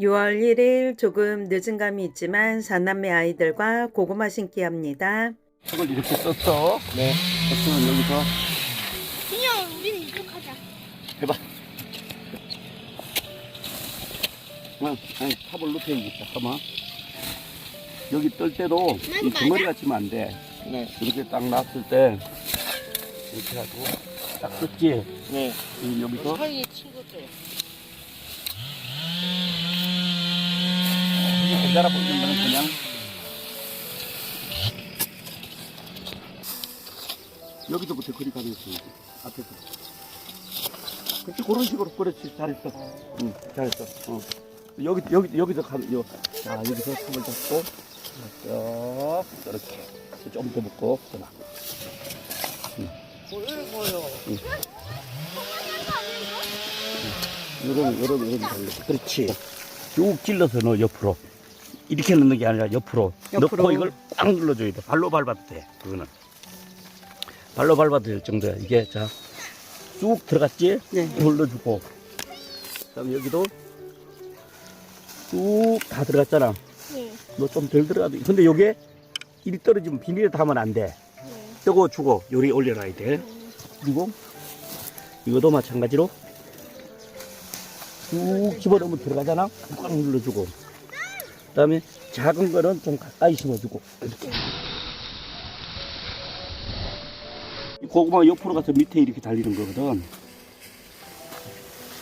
6월 1일 조금 늦은 감이 있지만 사남매 아이들과 고구마 심기 합니다. 저걸 이렇게 썼어. 네. 썼으면 여기서 그냥 우리는 이쪽 하자. 해봐. 응, 아니, 탑을 높여야지. 잠깐만. 여기 뜰 때도 이 맞아? 덩어리가 치면 안 돼. 네. 이렇게 딱 놨을 때 이렇게 해가지고 딱 썼지. 네. 여기서 사이에 친구들. 보이는 거는 그냥. 여기서부터 그리 가겠어 이제 앞에서. 그렇지 그런 식으로 그렇지. 잘했어. 응 잘했어. 어. 여기 여기 여기서 가면 요, 자 여기서 탑을 잡고 쭉 이렇게. 좀더 묶고 그나 보여요. 요런 요런 요런 달려 그렇지. 쭉 찔러서 넣어 옆으로 이렇게 넣는 게 아니라 옆으로, 옆으로. 넣고 이걸 꽉 눌러줘야 돼. 발로 밟아도 돼 그거는. 발로 밟아도 될 정도야. 이게 자 쭉 들어갔지? 네. 눌러주고. 그다음에 여기도 쭉 다 들어갔잖아. 네. 뭐 좀 덜 들어가도. 근데 요게 일이 떨어지면 비닐에 담으면 안 돼. 네. 뜨거 주고 요리 올려놔야 돼. 그리고 이것도 마찬가지로 쭉 집어넣으면 들어가잖아? 꽉 눌러주고 그 다음에 작은 거는 좀 가까이 심어주고 이렇게. 이 고구마 옆으로 가서 밑에 이렇게 달리는 거거든.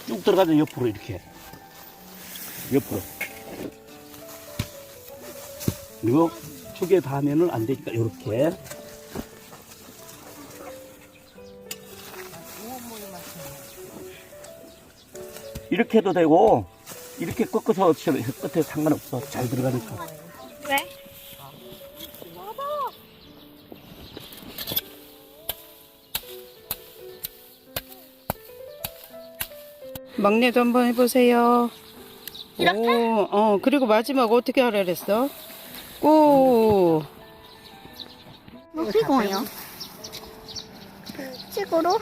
쭉 들어가서 옆으로 이렇게. 옆으로. 그리고 축에 닿으면은 안 되니까 이렇게. 이렇게 해도 되고 이렇게 꺾어서 끝에 상관없어 잘 들어가니까 왜? 막내도 한번 해보세요. 이렇게? 오, 어, 그리고 마지막 어떻게 하라 그랬어? 오, 높이고요. 식으로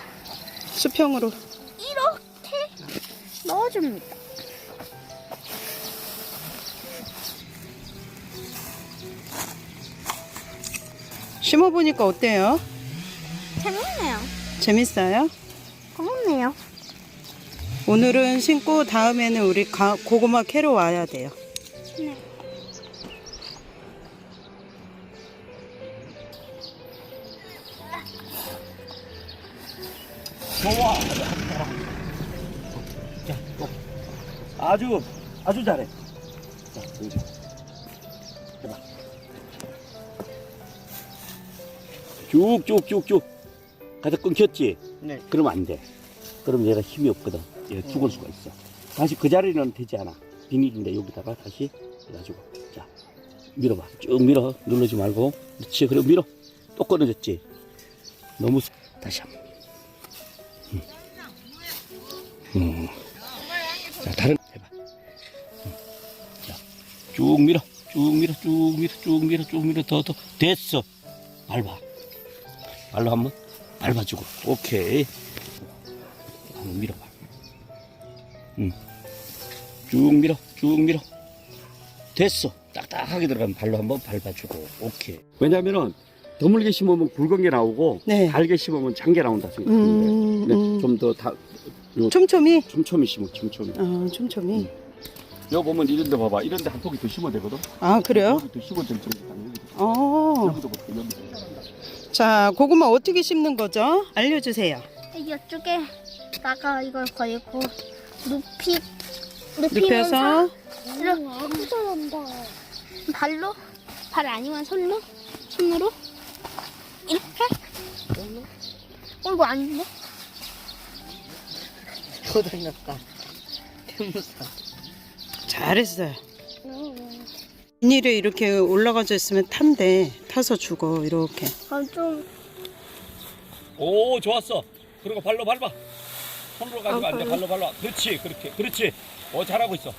수평으로. 이렇게 넣어줍니다. 심어보니까 어때요? 재밌네요. 재밌어요? 고맙네요. 오늘은 심고 다음에는 우리 가- 고구마 캐러 와야 돼요. 네. 좋아 자, 또. 아주 아주 잘해 자, 여기. 쭉쭉쭉쭉 가다 끊겼지? 네. 그러면 안 돼. 그럼 얘가 힘이 없거든. 얘가 죽을 수가 있어. 다시 그 자리는 되지 않아. 비닐인데 여기다가 다시 해가지고 자 밀어봐. 쭉 밀어. 누르지 말고. 그렇지. 그리고 밀어. 또 끊어졌지. 너무 세- 다시 한 번. 음. 음. 자 다른 해봐. 음. 자, 쭉 밀어. 쭉 밀어. 쭉 밀어. 쭉 밀어. 쭉 밀어. 더 더. 됐어. 밟아. 발로 한번 밟아주고. 오케이. 한번 밀어봐. 응. 쭉 밀어, 쭉 밀어. 됐어. 딱딱하게 들어가면 발로 한번 밟아주고. 오케이. 왜냐면은 드물게 심으면 굵은 게 나오고 네. 달게 심으면 장게 나온다 음, 생각하는데 음. 좀더 다, 촘촘히? 촘촘히 심어, 촘촘히. 어, 촘촘히. 여기 보면 이런 데 봐봐. 이런 데 한 포기 더 심어야 되거든. 아, 그래요? 더 심어야 될 정도. 어. 여기도. 자, 고구마 어떻게 심는 거죠? 알려주세요. 이쪽에다가 이걸 걸고 눕히 눕혀서 이렇게 잘한다. 발로 발 아니면 손로 손으로 이렇게. 어 이거 아닌데? 고등학과 태무사 잘했어요. 비닐에 이렇게 올라가져 있으면 탄대. 타서 죽어, 이렇게. 아 좀 오, 좋았어. 그리고 발로 밟아. 손으로 가지고 아, 앉아. 발로? 발로 밟아. 그렇지, 그렇게. 그렇지. 어, 잘하고 있어.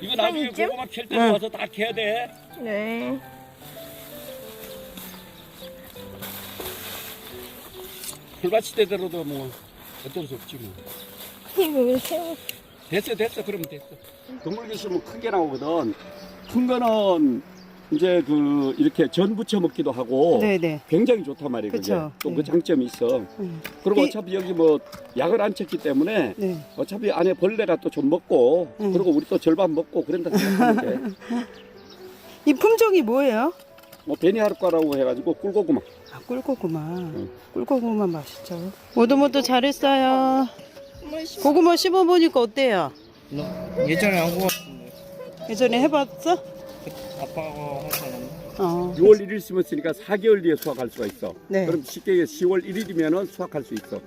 이거 나중에 이쯤? 고구마 캘 때 응. 와서 다 캐야 돼. 네. 불밭이 되더라도 뭐 어쩔 수 없지 뭐. 이거 왜 세워? 됐어 됐어 그러면 됐어 동물 교수면 크게 나오거든 큰 거는 이제 그 이렇게 전 부쳐 먹기도 하고 네네. 굉장히 좋단 말이에요 그게 그쵸. 또그 네. 장점이 있어 음. 그리고 이- 어차피 여기 뭐 약을 안 쳤기 때문에 네. 어차피 안에 벌레가 또 좀 먹고 음. 그리고 우리 또 절반 먹고 그런다 생각하면 이 품종이 뭐예요? 돼뭐 베니하르과라고 해가지고 꿀고구마 아, 꿀고구마. 응. 꿀고구마 맛있죠. 모두 모두 잘했어요. 고구마 씹어보니까 어때요? 너 예전에 안 구웠는데 예전에 해봤어? 아빠가 하잖아. 어. 6월 1일 심었으니까 4개월 뒤에 수확할 수가 있어 네. 그럼 쉽게 얘기해 10월 1일이면은 수확할 수 있어